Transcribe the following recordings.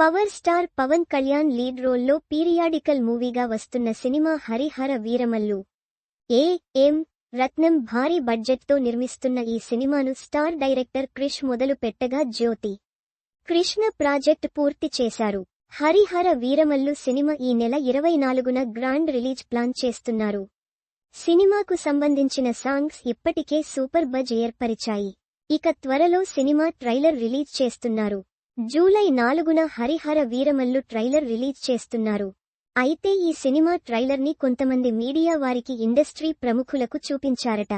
Power star Pawan Kalyan lead రోల్లో periodical మూవీగా వస్తున్న సినిమా హరిహర వీరమల్లు. ఏ ఎం రత్నం భారీ బడ్జెట్తో నిర్మిస్తున్న ఈ సినిమాను స్టార్ డైరెక్టర్ క్రిష్ మొదలు పెట్టగా జ్యోతి. కృష్ణ ప్రాజెక్ట్ పూర్తి చేశారు. హరిహర వీరమల్లు సినిమా ఈ నెల ఇరవై నాలుగున గ్రాండ్ రిలీజ్ ప్లాన్ చేస్తున్నారు. సినిమాకు సంబంధించిన సాంగ్స్ ఇప్పటికే సూపర్ బజ్ ఏర్పరిచాయి. ఇక త్వరలో సినిమా ట్రైలర్ రిలీజ్ చేస్తున్నారు. జూలై నాలుగున హరిహర వీరమల్లు ట్రైలర్ రిలీజ్ చేస్తున్నారు. అయితే ఈ సినిమా ట్రైలర్ని కొంతమంది మీడియా వారికి ఇండస్ట్రీ ప్రముఖులకు చూపించారట.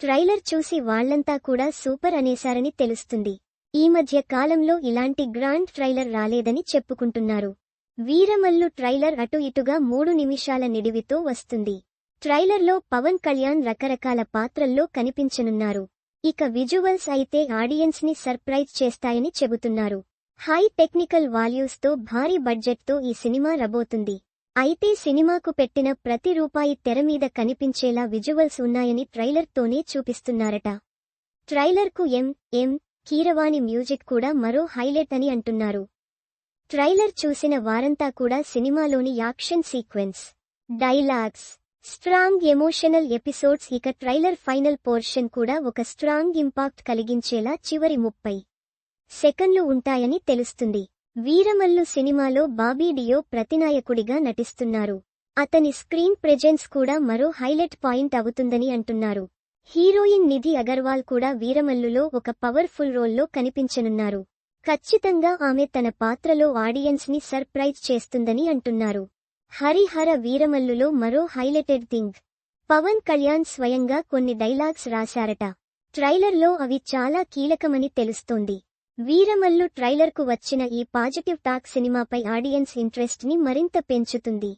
ట్రైలర్ చూసి వాళ్ళంతా కూడా సూపర్ అనేశారని తెలుస్తుంది. ఈ మధ్య కాలంలో ఇలాంటి గ్రాండ్ ట్రైలర్ రాలేదని చెప్పుకుంటున్నారు. వీరమల్లు ట్రైలర్ అటు ఇటుగా మూడు నిమిషాల నిడివితో వస్తుంది. ట్రైలర్లో పవన్ కళ్యాణ్ రకరకాల పాత్రల్లో కనిపించనున్నారు. ఇక విజువల్స్ అయితే ఆడియన్స్ని సర్ప్రైజ్ చేస్తాయని చెబుతున్నారు. హై టెక్నికల్ వాల్యూస్తో భారీ బడ్జెట్తో ఈ సినిమా రబోతుంది. అయితే సినిమాకు పెట్టిన ప్రతి రూపాయి తెర మీద కనిపించేలా విజువల్స్ ఉన్నాయని ట్రైలర్తోనే చూపిస్తున్నారట. ట్రైలర్కు ఎం ఎం కీరవాణి మ్యూజిక్ కూడా మరో హైలైట్ అని అంటున్నారు. ట్రైలర్ చూసిన వారంతా కూడా సినిమాలోని action sequence dialogues strong emotional episodes ఇక ట్రైలర్ ఫైనల్ పోర్షన్ కూడా ఒక స్ట్రాంగ్ ఇంపాక్ట్ కలిగించేలా చివరి ముప్పై. సెకన్లు ఉంటాయని తెలుస్తుంది. వీరమల్లు సినిమాలో బాబీ డియో ప్రతినాయకుడిగా నటిస్తున్నారు. అతని స్క్రీన్ ప్రెజెన్స్ కూడా మరో హైలైట్ పాయింట్ అవుతుందని అంటున్నారు. హీరోయిన్ నిధి అగర్వాల్ కూడా వీరమల్లులో ఒక పవర్ఫుల్ రోల్లో కనిపించనున్నారు. ఖచ్చితంగా ఆమె తన పాత్రలో ఆడియన్స్ని సర్ప్రైజ్ చేస్తుందని అంటున్నారు. హరిహర వీరమల్లులో మరో హైలైటెడ్ థింగ్. పవన్ కళ్యాణ్ స్వయంగా కొన్ని డైలాగ్స్ రాశారట. ట్రైలర్లో అవి చాలా కీలకమని తెలుస్తోంది. వీరమల్లు ట్రైలర్కు వచ్చిన ఈ పాజిటివ్ టాక్ సినిమాపై ఆడియన్స్ ఇంట్రెస్ట్ని మరింత పెంచుతుంది.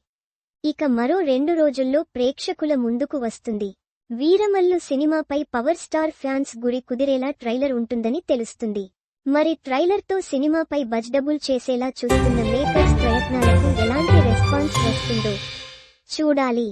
ఇక మరో రెండు రోజుల్లో ప్రేక్షకుల ముందుకు వస్తుంది. వీరమల్లు సినిమాపై పవర్ స్టార్ ఫ్యాన్స్ గురి కుదిరేలా ట్రైలర్ ఉంటుందని తెలుస్తుంది. మరి ట్రైలర్తో సినిమాపై బజ్ డబుల్ చేసేలా చూస్తున్న మేకర్స్ ప్రయత్నాలకు ఎలాంటి రెస్పాన్స్ వస్తుందో చూడాలి.